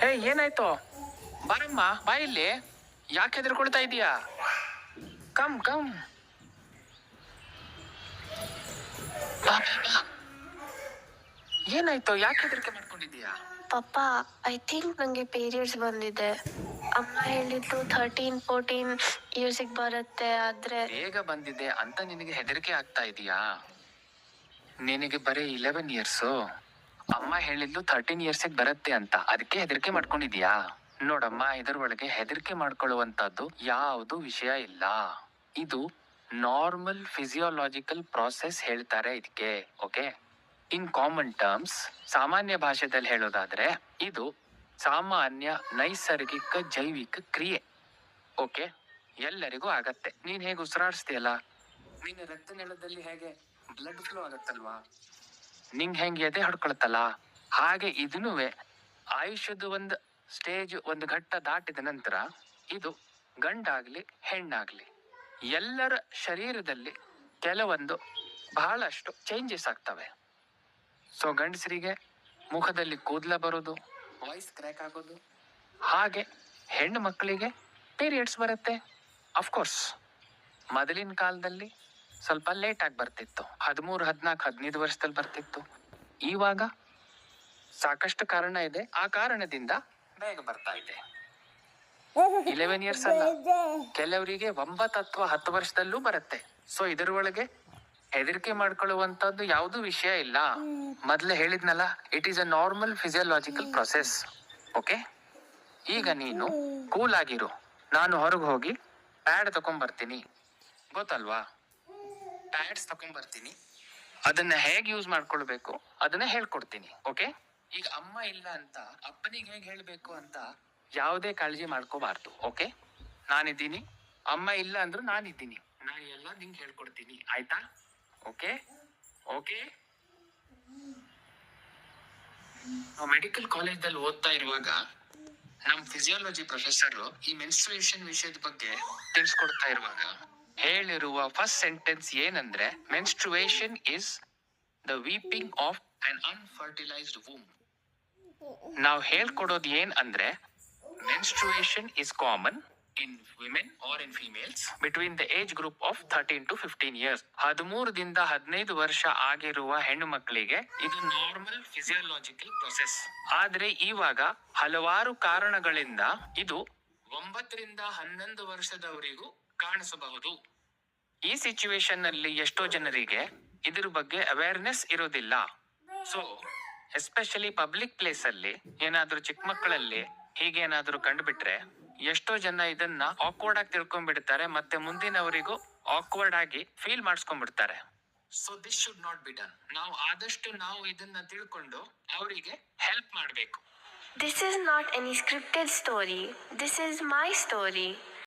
ಹೇ ಏನಾಯ್ತು? ಬರಮ್ಮ ಬಾ ಇಲ್ಲಿ. ಯಾಕೆ ಹೆದರ್ಕೊಳ್ತಾ ಇದೀಯಾ? Come come. ಏನಾಯ್ತು? ಯಾಕೆ ಹೆದರಿಕೆ ಮಾಡ್ಕೊಂಡಿದ್ಯಾ ಪಪ್ಪ ಐ ಥಿಂಕ್ ನಂಗೆ ಪೀರಿಯಡ್ಸ್ ಬಂದಿದೆ. ಅಮ್ಮ ಹೇಳಿದ್ದು ಥರ್ಟೀನ್ ಫೋರ್ಟೀನ್ ಇಯರ್ಸಿಗೆ ಬರುತ್ತೆ ಆದ್ರೆ ಬೇಗ ಬಂದಿದೆ ಅಂತ ನಿನಗೆ ಹೆದರಿಕೆ ಆಗ್ತಾ ಇದೀಯಾ? ನಿನಗೆ ಬರೀ ಇಲೆವೆನ್ ಇಯರ್ಸು ಅಮ್ಮ ಹೇಳಿದ್ಲು ಥರ್ಟೀನ್ ಇಯರ್ಸಿಗೆ ಬರುತ್ತೆ ಅಂತ. ಅದಕ್ಕೆ ಹೆದರಿಕೆ ಮಾಡ್ಕೊಂಡಿದ್ಯಾ? ನೋಡಮ್ಮ ಇದರ ಒಳಗೆ ಹೆದರಿಕೆ ಮಾಡ್ಕೊಳ್ಳುವಂತದ್ದು ಯಾವುದು ವಿಷಯ ಇಲ್ಲ. ಇದು ನಾರ್ಮಲ್ ಫಿಸಿಯೋಲಾಜಿಕಲ್ ಪ್ರಾಸೆಸ್ ಹೇಳ್ತಾರೆ ಇದಕ್ಕೆ ಓಕೆ ಇನ್ ಕಾಮನ್ ಟರ್ಮ್ಸ್ ಸಾಮಾನ್ಯ ಭಾಷೆದಲ್ಲಿ ಹೇಳೋದಾದ್ರೆ, ಇದು ಸಾಮಾನ್ಯ ನೈಸರ್ಗಿಕ ಜೈವಿಕ ಕ್ರಿಯೆ ಓಕೆ ಎಲ್ಲರಿಗೂ ಆಗತ್ತೆ. ನೀನು ಹೇಗೆ ಉಸಿರಾಡಿಸ್ತೀಯಲ್ಲ? ನಿನ್ನ ರಕ್ತನೆಲದಲ್ಲಿ ಹೇಗೆ ಬ್ಲಡ್ ಫ್ಲೋ ಆಗತ್ತಲ್ವಾ? ನಿಂಗ್ ಹೆಂಗ್ ಎದೆ ಹೊಡ್ಕೊಳತ್ತಲ್ಲ? ಹಾಗೆ ಇದನ್ನೂ ಆಯುಷ್ಯದ ಒಂದು ಸ್ಟೇಜ್ ಒಂದು ಘಟ್ಟ ದಾಟಿದ ನಂತರ ಇದು ಗಂಡಾಗ್ಲಿ, ಹೆಣ್ಣಾಗ್ಲಿ, ಎಲ್ಲರ ಶರೀರದಲ್ಲಿ ಕೆಲವೊಂದು ಬಹಳಷ್ಟು ಚೇಂಜಸ್ ಆಗ್ತವೆ. ಸೊ ಗಂಡಸರಿಗೆ ಮುಖದಲ್ಲಿ ಕೂದಲ ಬರೋದು ವಾಯ್ಸ್ ಕ್ರ್ಯಾಕ್ ಆಗೋದು, ಹಾಗೆ ಹೆಣ್ಣು ಮಕ್ಕಳಿಗೆ ಪೀರಿಯಡ್ಸ್ ಬರುತ್ತೆ. ಅಫ್ಕೋರ್ಸ್ ಮೊದಲಿನ ಕಾಲದಲ್ಲಿ ಸ್ವಲ್ಪ ಲೇಟ್ ಆಗಿ ಬರ್ತಿತ್ತು. ಹದಿಮೂರು ಹದಿನಾಲ್ಕು ಹದಿನೈದು ವರ್ಷದಲ್ಲಿ ಬರ್ತಿತ್ತು. ಇವಾಗ ಸಾಕಷ್ಟು ಕಾರಣ ಇದೆ. ಆ ಕಾರಣದಿಂದ ಬೇಗ ಬರ್ತಾ ಇದೆ. ಇಲೆವೆನ್ ಇಯರ್ಸ್ ಅಲ್ಲ. ಕೆಲವರಿಗೆ ಒಂಬತ್ತು ಅಥವಾ ಹತ್ತು ವರ್ಷದಲ್ಲೂ ಬರುತ್ತೆ. ಸೊ ಇದರ ಒಳಗೆ ಹೆದರಿಕೆ ಮಾಡ್ಕೊಳ್ಳುವಂತದ್ದು ಯಾವುದು ವಿಷಯ ಇಲ್ಲ. ಮೊದ್ಲೇ ಹೇಳಿದ್ನಲ್ಲ it is a normal physiological process okay ಈಗ ನೀನು ಕೂಲ್ ಆಗಿರು. ನಾನು ಹೊರಗೆ ಹೋಗಿ ಪ್ಯಾಡ್ ತಗೊಂಡ್ಬರ್ತೀನಿ ಗೊತ್ತಲ್ವಾ? ಪ್ಯಾಡ್ಸ್ ತಗೊಂಡ್ಬರ್ತೀನಿ ಅದನ್ನ ಹೇಗೆ ಯೂಸ್ ಮಾಡ್ಕೊಳ್ಬೇಕು, ಅದನ್ನ ಹೇಳ್ಕೊಡ್ತೀನಿ ಓಕೆ ಈಗ ಅಮ್ಮ ಇಲ್ಲ ಅಂತ, ಅಪ್ಪನಿಗೆ ಹೇಗೆ ಹೇಳ್ಬೇಕು ಅಂತ ಯಾವುದೇ ಕಾಳಜಿ ಮಾಡ್ಕೋಬಾರ್ದು ಓಕೆ ನಾನಿದ್ದೀನಿ, ಅಮ್ಮ ಇಲ್ಲ ಅಂದ್ರೂ ನಾನಿದ್ದೀನಿ. ನಾನು ಎಲ್ಲ ನಿಂಗೆ ಹೇಳ್ಕೊಡ್ತೀನಿ, ಆಯ್ತಾ? ಓಕೆ ಓಕೆ ನಾವು ಮೆಡಿಕಲ್ ಕಾಲೇಜಲ್ಲಿ ಓದ್ತಾ ಇರುವಾಗ ನಮ್ಮ ಫಿಸಿಯಾಲಜಿ ಪ್ರೊಫೆಸರ್ ಈ ಮೆನ್ಸ್ಟ್ರೇಷನ್ ವಿಷಯದ ಬಗ್ಗೆ ತಿಳಿಸ್ಕೊಡ್ತಾ ಇರುವಾಗ ಹೇಳಿರುವ ಫಸ್ಟ್ ಸೆಂಟೆನ್ಸ್ ಏನಂದ್ರೆ menstruation is the weeping of an unfertilised womb ನಾವು ಹೇಳ್ಕೊಡೋದು ಏನ್ ಅಂದ್ರೆ menstruation is common in women or in females between the age group of thirteen to fifteen years ಹದಿಮೂರದಿಂದ ಹದಿನೈದು ವರ್ಷ ಆಗಿರುವ ಹೆಣ್ಣು ಮಕ್ಕಳಿಗೆ ಇದು ನಾರ್ಮಲ್ ಫಿಸಿಯೋಲಾಜಿಕಲ್ ಪ್ರೊಸೆಸ್ ಆದ್ರೆ ಇವಾಗ ಹಲವಾರು ಕಾರಣಗಳಿಂದ ಇದು ಒಂಬತ್ತರಿಂದ ಹನ್ನೊಂದು ವರ್ಷದವರಿಗೂ ಕಾಣಿಸಬಹುದು. ಈ ಸಿಚುವೇಶನ್ನಲ್ಲಿ ಎಷ್ಟೋ ಜನರಿಗೆ ಇದ್ರ ಬಗ್ಗೆ ಅವೇರ್ನೆಸ್ ಇರೋದಿಲ್ಲ ಸೊ ಎಸ್ಪೆಷಲಿ ಪಬ್ಲಿಕ್ ಪ್ಲೇಸ್ ಅಲ್ಲಿ ಏನಾದ್ರೂ ಚಿಕ್ಕ ಮಕ್ಕಳಲ್ಲಿ ಹೀಗೇನಾದ್ರೂ ಕಂಡುಬಿಟ್ರೆ ಎಷ್ಟೋ ಜನ ಇದನ್ನ ಆಕ್ವರ್ಡ್ ಆಗಿ ತಿಳ್ಕೊಂಡ್ಬಿಡ್ತಾರೆ, ಮತ್ತೆ ಮುಂದಿನವರಿಗೂ ಆಕ್ವರ್ಡ್ ಆಗಿ feel ಮಾಡಿಸ್ಕೊಂಡ್ಬಿಡ್ತಾರೆ. So this should not be done ನಾವು ಆದಷ್ಟು ನಾವು ಇದನ್ನ ತಿಳ್ಕೊಂಡು ಅವರಿಗೆ ಹೆಲ್ಪ್ ಮಾಡಬೇಕು. This is not any scripted story this is my story